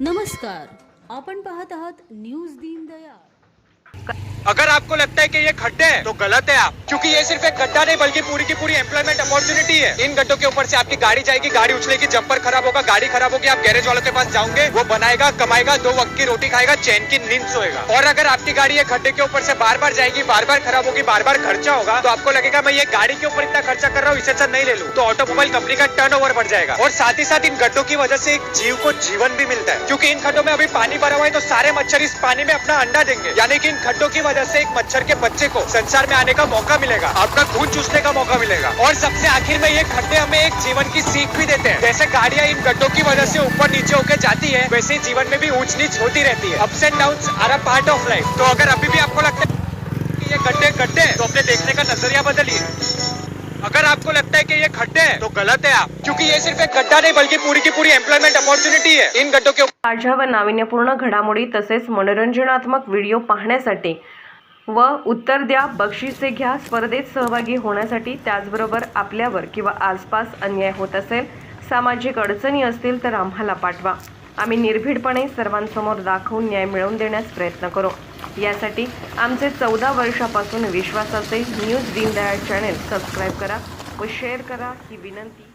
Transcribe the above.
नमस्कार. आपण पाहत आहात न्यूज दीनदयाळ अगर आपको लगता है कि ये खड्डे हैं तो गलत है आप। क्योंकि ये सिर्फ़ एक गड्ढा नहीं, बल्कि पूरी की पूरी एम्प्लॉयमेंट अपॉर्चुनिटी है। इन गड्ढों के ऊपर से आपकी गाड़ी जाएगी, गाड़ी उछलेगी जंपर खराब होगा, गाड़ी खराब होगी, आप गैरेज वालों के पास जाओगे, वो बनाएगा, कमाएगा, दो वक्त की रोटी खाएगा चैन की नींद सोएगा। और अगर आपकी गाड़ी ये खड्डे के ऊपर से बार बार जाएगी बार बार खराब होगी बार बार खर्चा होगा तो आपको लगेगा, मैं ये गाड़ी के ऊपर इतना खर्चा कर रहा हूँ, इसे अच्छा नहीं ले लूँ। तो ऑटोमोबाइल कंपनी का टर्न बढ़ जाएगा। और साथ ही साथ इन गड्ढों की वजह से एक जीव को जीवन भी मिलता है। क्योंकि इन खड्डों में अभी पानी भरा हुआ है तो सारे मच्छर इस पानी में अपना अंडा देंगे। यानी कि इन खड्डों की वजह से एक मच्छर के बच्चे को संसार में आने का मौका मिलेगा। आपका खून चूसने का मौका मिलेगा। और सबसे आखिर में ये खड्डे हमें एक जीवन की सीख भी देते हैं। जैसे गाड़ियाँ इन गड्ढों की वजह से ऊपर नीचे होकर जाती है, वैसे जीवन में भी ऊंच नीच होती रहती है। Ups and down are a part of life तो अगर अभी भी आपको लगता है ये गड्ढे गड्ढे तो अपने देखने का नज़रिया बदलिए। अगर आपको लगता है कि ये खड्डे हैं तो गलत है आप। क्योंकि ये सिर्फ एक गड्ढा नहीं बल्कि पूरी की पूरी एम्प्लॉयमेंट अपॉर्चुनिटी है। इन गड्ढों के ताज्या व नाविन्यपूर्ण घडामोडी तसेच मनोरंजनात्मक व्हिडिओ पाहण्यासाठी व उत्तर द्या बक्षिसे घ्या स्पर्धेत सहभागी होण्यासाठी त्याचबरोबर आपल्यावर किंवा आसपास अन्याय होत असेल सामाजिक अडचणी असतील तर आम्हाला पाठवा. आम्ही निर्भीडपणे सर्वांसमोर दाखवून न्याय मिळवून देण्यास प्रयत्न करू. यासाठी आमचे चौदा वर्षापासून विश्वासाचे न्यूज दीनदयाळ चॅनेल सबस्क्राईब करा व शेअर करा ही विनंती.